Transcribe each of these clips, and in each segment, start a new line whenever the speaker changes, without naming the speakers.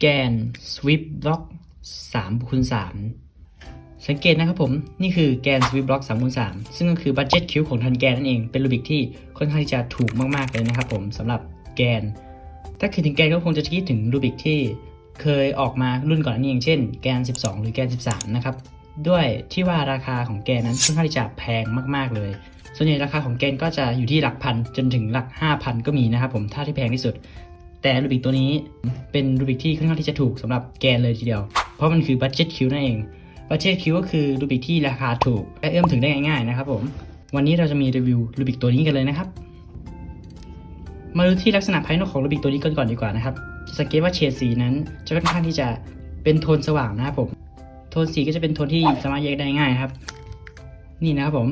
แกน sweep block 3คูณ3สังเกตนะครับผม นี่คือแกน sweep block 3คูณ3ซึ่งก็คือ budget cube ของทันแกนนั่นเอง เป็นรูบิกที่ค่อนข้างจะถูกมาก ๆ เลยนะครับผมสำหรับแกน ถ้าคิดถึงแกนก็คงจะคิดถึงรูบิกที่เคยออกมารุ่นก่อนนี้อย่างเช่น แกน 12 หรือแกน 13 นะครับ ด้วยที่ว่าราคาของแกนนั้นค่อนข้างจะแพงมาก ๆ เลย ส่วนใหญ่ราคาของแกนก็จะอยู่ที่หลักพันจนถึงหลัก 5,000 ก็มีนะครับผม ถ้าที่แพงที่สุด แต่รูบิกตัวนี้เป็นรูบิกที่ค่อนข้างที่จะถูกสำหรับแกนเลยทีเดียว เพราะมันคือบัตเจ็ตคิวนั่นเองบัตเจ็ตคิวก็คือรูบิกที่ราคาถูกและเอื้อมถึงได้ง่ายๆนะครับผมวันนี้เราจะมีรีวิวรูบิกตัวนี้กันเลยนะครับ มาดูที่ลักษณะภายนอกของรูบิกตัวนี้กันก่อนดีกว่านะครับสังเกตว่าเฉดสีนั้นจะค่อนข้างที่จะเป็นโทนสว่างนะครับผม โทนสีก็จะเป็นโทนที่สามารถแยกได้ง่ายครับ นี่นะครับผม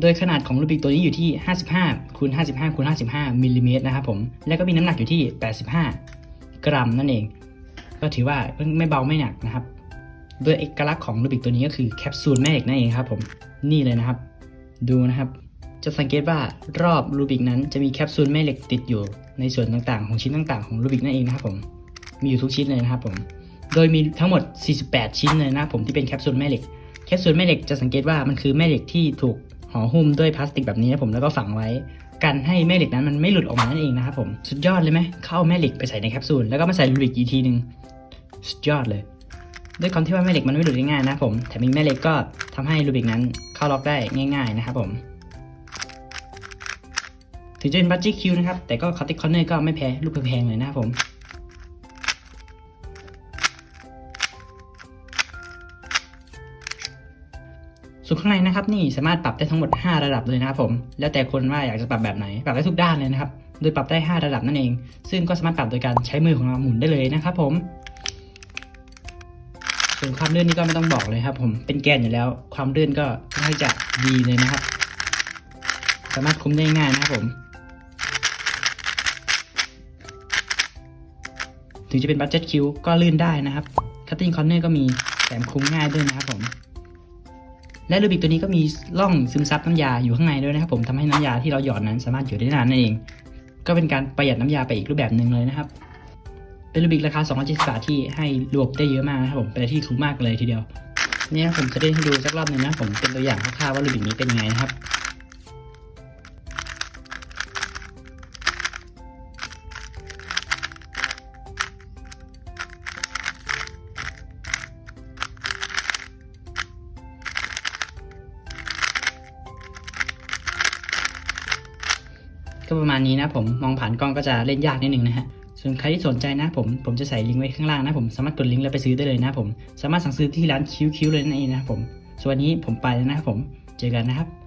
โดยขนาดของรูบิกตัวนี้อยู่ที่ 55คูณ55คูณ55มิลลิเมตรนะครับผม แล้วก็มีน้ำหนักอยู่ที่ 85 กรัมนั่นเอง ก็ถือว่าไม่เบาไม่หนักนะครับ โดยเอกลักษณ์ของรูบิกตัวนี้ก็คือแคปซูลแม่เหล็กนั่นเองครับผม นี่เลยนะครับ ดูนะครับ จะสังเกตว่ารอบรูบิกนั้นจะมีแคปซูลแม่เหล็กติดอยู่ในส่วนต่างๆ ของชิ้นต่างๆของรูบิกนั่นเองนะครับผม มีอยู่ทุกชิ้นเลยนะครับผม โดยมีทั้งหมด 48 ชิ้นเลยนะครับผมที่เป็นแคปซูลแม่เหล็ก แคปซูลแม่เหล็กจะสังเกตว่ามันคือแม่เหล็กที่ถูก ห่อหุ้มด้วยพลาสติกแบบนี้นะผมแล้วก็ฝังไว้ กันให้แม่เหล็กนั้นมันไม่หลุดออกมานั่นเองนะครับผมสุดยอดเลยไหมเข้าแม่เหล็กไปใส่ในแคปซูลแล้วก็มาใส่ลูบิกอีกทีหนึ่งสุดยอดเลย ด้วยความที่ว่าแม่เหล็กมันไม่หลุดง่ายนะผมแถมมีแม่เหล็กก็ทำให้ลูบิกนั้นเข้าล็อกได้ง่าย ๆนะครับผมถึงจะเป็นบัตจิคิวนะครับแต่ก็คอติคอนเนอร์ก็ไม่แพ้ลูกแพงๆเลยนะครับผม ส่วนข้างในนะครับนี่สามารถปรับได้ทั้งหมด 5 ระดับเลยนะครับผม แล้วแต่คนว่าอยากจะปรับแบบไหน ปรับได้ทุกด้านเลยนะครับ โดยปรับได้ 5 ระดับนั่นเอง ซึ่งก็สามารถปรับโดยการใช้มือของเราหมุนได้เลยนะครับผมส่วนความลื่นนี่ก็ไม่ต้องบอกเลยครับผม เป็นแกนอยู่แล้ว ความลื่นก็ค่อนข้างจะดีเลยนะครับ สามารถคุมได้ง่ายนะครับผม ถึงจะเป็นบัตเจ็ตคิวก็ลื่นได้นะครับคัตติ้งคอนเนอร์ก็มีแถมคุมง่ายด้วยนะครับผม และรูบิกตัวนี้ก็มีร่องซึมซับน้ำยาอยู่ข้างในด้วยนะครับผมทำให้น้ำยาที่เราหยอดนั้นสามารถอยู่ได้นานนั่นเอง ก็เป็นการประหยัดน้ำยาไปอีกรูปแบบหนึ่งเลยนะครับ เป็นรูบิกราคา270บาทที่ให้รวบได้เยอะมากนะครับผมเป็นที่คุ้มมากเลยทีเดียวนี่ผมจะเล่นให้ดูสักรอบหนึ่งนะผมเป็นตัวอย่างคร่าวๆว่ารูบิกนี้เป็นยังไงนะครับ ก็ประมาณนี้นะผมมองผ่านกล้องก็จะเล่นยากนิดนึงนะฮะส่วนใครที่สนใจนะผม ผมจะใส่ลิงก์ไว้ข้างล่างนะผมสามารถกดลิงก์แล้วไปซื้อได้เลยนะผม สามารถสั่งซื้อที่ร้านคิวคิวเลยนั่นเองนะผมส่วนวันนี้ผมไปแล้วนะผม เจอกันนะครับ